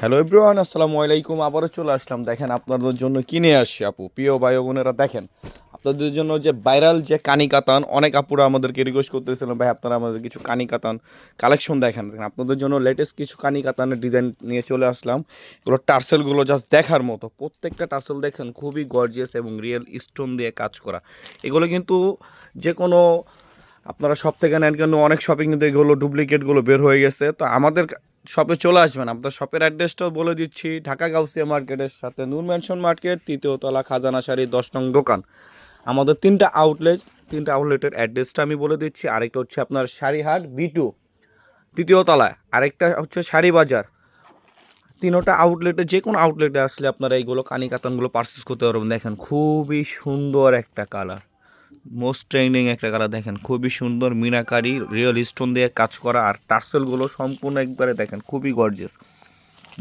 Hello everyone আসসালামু আলাইকুম। আবারও চলে আসলাম। দেখেন আপনাদের জন্য কিনে আসছি আপু? প্রিয় ভাই বোনেরা, দেখেন, আপনাদের জন্য যে ভাইরাল যে কানি কাতান অনেক আপুরা আমাদেরকে রিকোয়েস্ট করতেছিলেন ভাই, আপনারা আমাদের কিছু কানি কাতান কালেকশন দেখেন। দেখেন, আপনাদের জন্য লেটেস্ট কিছু কানি কাতানের ডিজাইন নিয়ে চলে আসলাম। এগুলো টার্সেলগুলো জাস্ট দেখার মতো। প্রত্যেকটা টার্সেল দেখেন, খুবই গর্জিয়াস এবং রিয়েল স্টোন দিয়ে কাজ করা। এগুলো কিন্তু যে কোনো আপনারা সব থেকে নেন কিন্তু অনেক শপিং কিন্তু এগুলো ডুপ্লিকেটগুলো বের হয়ে গেছে। তো আমাদের শপে চলে আসবেন আপনার শপের অ্যাড্রেসটাও বলে দিচ্ছি। ঢাকা গাউসিয়া মার্কেটের সাথে নূর ম্যানশন মার্কেট তৃতীয়তলা খাজানা শাড়ি, দশ নং দোকান। আমাদের তিনটা আউটলেট তিনটা আউটলেটের অ্যাড্রেসটা আমি বলে দিচ্ছি। আরেকটা হচ্ছে আপনার শাড়িহাট বি টু তৃতীয় তলায় আরেকটা হচ্ছে শাড়ি বাজার। তিনোটা আউটলেটে যে কোনো আউটলেটে আসলে আপনারা এইগুলো কানি কাতানগুলো পারচেস করতে পারবেন। দেখেন, খুবই সুন্দর একটা কালার মোস্ট ট্রেন্ডিং একটা কালার দেখেন। খুবই সুন্দর, মিনাকারি রিয়েল স্টোন দিয়ে কাজ করা আর টার্সেলগুলো সম্পূর্ণ একবারে দেখেন, খুবই গর্জিয়াস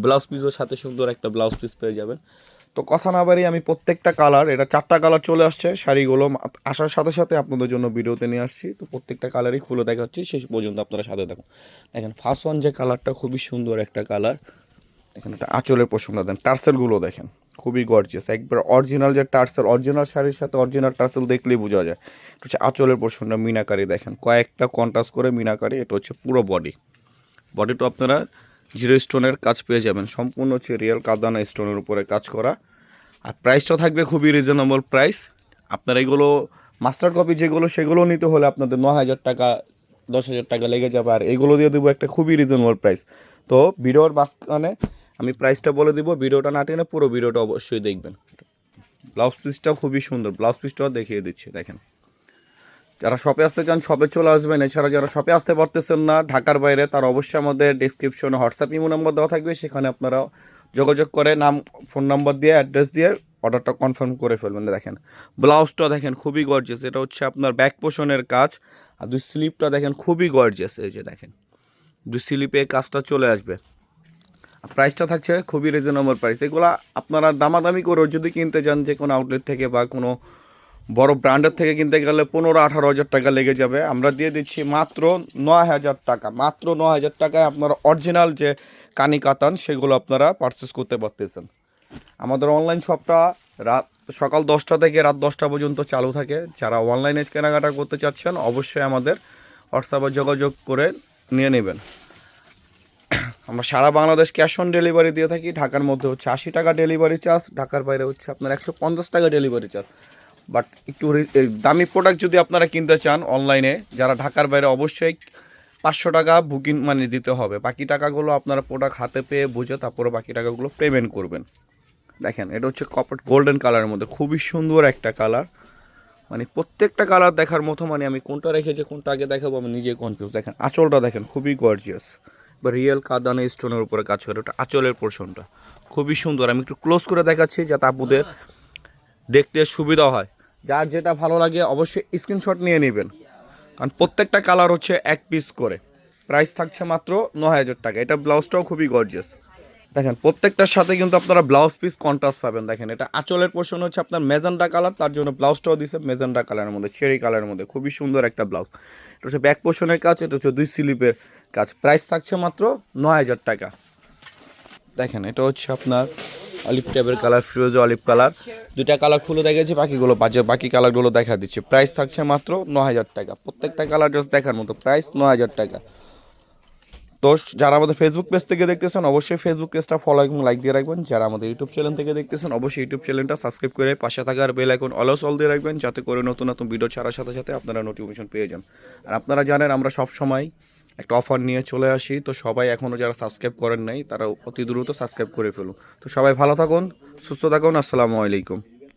ব্লাউজ পিসের সাথে সুন্দর একটা ব্লাউজ পিস পেয়ে যাবেন। তো কথা না বাড়ি আমি প্রত্যেকটা কালার, এটা চারটা কালার চলে আসছে, শাড়িগুলো আসার সাথে সাথে আপনাদের জন্য ভিডিওতে নিয়ে আসছি। তো প্রত্যেকটা কালারই খুলে দেখাচ্ছি, শেষ পর্যন্ত আপনারা সাথে দেখুন দেখেন ফার্স্ট ওয়ান যে কালারটা খুবই সুন্দর একটা কালার। দেখেন একটা আঁচলের পোষণটা দেন টার্সেলগুলো দেখেন। খুবই গর্জিয়াস একবার অরিজিনাল যে টার্সেল অরিজিনাল শাড়ির সাথে অরিজিনাল টার্সেল দেখলেই বোঝা যায়। হচ্ছে আঁচলের পোষণটা মিনাকারি দেখেন। কয়েকটা কন্ট্রাস্ট করে মিনাকারি, এটা হচ্ছে পুরো বডি বডিটা আপনারা জিরো স্টোনের কাজ পেয়ে যাবেন। সম্পূর্ণ হচ্ছে রিয়েল কাদানা স্টোনের উপরে কাজ করা। আর প্রাইসটা থাকবে খুবই রিজনেবল প্রাইস আপনার এগুলো মাস্টার কপি যেগুলো, সেগুলো নিতে হলে আপনাদের ন হাজার টাকা, দশ হাজার টাকা লেগে যাবে। আর এগুলো দিয়ে দেবো একটা খুবই রিজনেবল প্রাইস তো ভিডিওর মাঝখানে আমি প্রাইসটা বলে দিব ভিডিওটা না টেনে পুরো ভিডিওটা অবশ্যই দেখবেন। ব্লাউজ পিসটাও খুবই সুন্দর ব্লাউজ পিসটাও দেখিয়ে দিচ্ছি, দেখেন। যারা শপে আসতে চান শপে চলে আসবেন। এছাড়া যারা শপে আসতে পারতেছেন না, ঢাকার বাইরে, তারা অবশ্যই আমাদের ডিসক্রিপশনে হোয়াটসঅ্যাপ ইমো নম্বর দেওয়া থাকবে, সেখানে আপনারা যোগাযোগ করে নাম ফোন নাম্বার দিয়ে অ্যাড্রেস দিয়ে অর্ডারটা কনফার্ম করে ফেলবেন, দেখেন। ব্লাউজটা দেখেন, খুবই গর্জিয়াস এটা হচ্ছে আপনার ব্যাক পোষণের কাজ, আর দুই স্লিপটা দেখেন, খুবই গর্জিয়াস এই যে দেখেন, দুই স্লিপে কাজটা চলে আসবে। প্রাইসটা থাকছে খুবই রিজনেবল প্রাইস এগুলো আপনারা দামাদামি করেও যদি কিনতে চান যে কোনো আউটলেট থেকে বা কোনো বড় ব্র্যান্ডের থেকে কিনতে গেলে পনেরো আঠারো হাজার টাকা লেগে যাবে। আমরা দিয়ে দিচ্ছি মাত্র নয় হাজার টাকা। মাত্র ন হাজার টাকায় আপনারা অরিজিনাল যে কানি কাতান, সেগুলো আপনারা পারচেস করতে পারতেছেন। আমাদের অনলাইন শপটা রাত, সকাল দশটা থেকে রাত দশটা পর্যন্ত চালু থাকে। যারা অনলাইনে কেনাকাটা করতে চাচ্ছেন, অবশ্যই আমাদের হোয়াটসঅ্যাপে যোগাযোগ করে নিয়ে নেবেন। আমরা সারা বাংলাদেশ ক্যাশ অন ডেলিভারি দিয়ে থাকি। ঢাকার মধ্যে হচ্ছে আশি টাকা ডেলিভারি চার্জ ঢাকার বাইরে হচ্ছে আপনার একশো পঞ্চাশ টাকা ডেলিভারি চার্জ বাট একটু দামি প্রোডাক্ট যদি আপনারা কিনতে চান অনলাইনে যারা ঢাকার বাইরে অবশ্যই পাঁচশো টাকা বুকিং মানে দিতে হবে। বাকি টাকাগুলো আপনারা প্রোডাক্ট হাতে পেয়ে বুঝে তারপরে বাকি টাকাগুলো পেমেন্ট করবেন। দেখেন, এটা হচ্ছে কপার গোল্ডেন কালারের মধ্যে। খুবই সুন্দর একটা কালার মানে প্রত্যেকটা কালার দেখার মতো মানে আমি কোনটা রেখেছি, কোনটা আগে দেখাবো আমি নিজেই কনফিউজ দেখেন, আঁচলটা দেখেন, খুবই গর্জিয়াস বা রিয়েল কাদানে স্টোনের উপরে কাজ করে, ওটা আঁচলের পোর্শনটা। খুবই সুন্দর, আমি একটু ক্লোজ করে দেখাচ্ছি যাতে আপুদের দেখতে সুবিধা হয়। যার যেটা ভালো লাগে অবশ্যই স্ক্রিনশট নিয়ে নেবেন। কারণ প্রত্যেকটা কালার হচ্ছে এক পিস করে। প্রাইস থাকছে মাত্র ন হাজার টাকা। এটা ব্লাউজটাও খুবই গর্জিয়াস দেখেন, প্রত্যেকটার সাথে কিন্তু আপনারা ব্লাউজ পিস কন্ট্রাস্ট পাবেন। দেখেন, এটা আঁচলের পোর্শন হচ্ছে আপনার মেজান্ডা কালার তার জন্য ব্লাউজটাও দিছে মেজান্ডা কালারের মধ্যে চেরি কালারের মধ্যে। খুবই সুন্দর একটা ব্লাউজ এটা হচ্ছে ব্যাক পোর্শনের কাজ, এটা হচ্ছে দুই স্লিপের কাজ। প্রাইস থাকছে মাত্র ন হাজার টাকা। দেখেন, এটা হচ্ছে আপনার অলিভ টাইপের কালার ফিরোজা অলিভ কালার দুইটা কালার খুলে দেখেছি, বাকিগুলো বাজে, বাকি কালারগুলো দেখা দিচ্ছে। প্রাইস থাকছে মাত্র ন হাজার টাকা। প্রত্যেকটা কালার জাস্ট দেখার মতো। প্রাইস ন হাজার টাকা। তো যারা আমাদের ফেসবুক পেজ থেকে দেখতেছেন, অবশ্যই ফেসবুক পেজটা ফলো এবং লাইক দিয়ে রাখবেন। যারা আমাদের ইউটিউব চ্যানেল থেকে দেখতেছেন, অবশ্যই ইউটিউব চ্যানেলটা সাবস্ক্রাইব করে পাশে থাকার বেল আইকন অলস অল দিয়ে রাখবেন, যাতে করে নতুন নতুন ভিডিও ছাড়ার সাথে সাথে আপনারা নোটিফিকেশন পেয়ে যান। আর আপনারা জানেন, আমরা সব সময় একটা অফার নিয়ে চলে আসি। তো সবাই এখনও যারা সাবস্ক্রাইব করেন নাই, তারা অতি দ্রুত সাবস্ক্রাইব করে ফেলুন। তো সবাই ভালো থাকুন, সুস্থ থাকুন, আসসালামু আলাইকুম।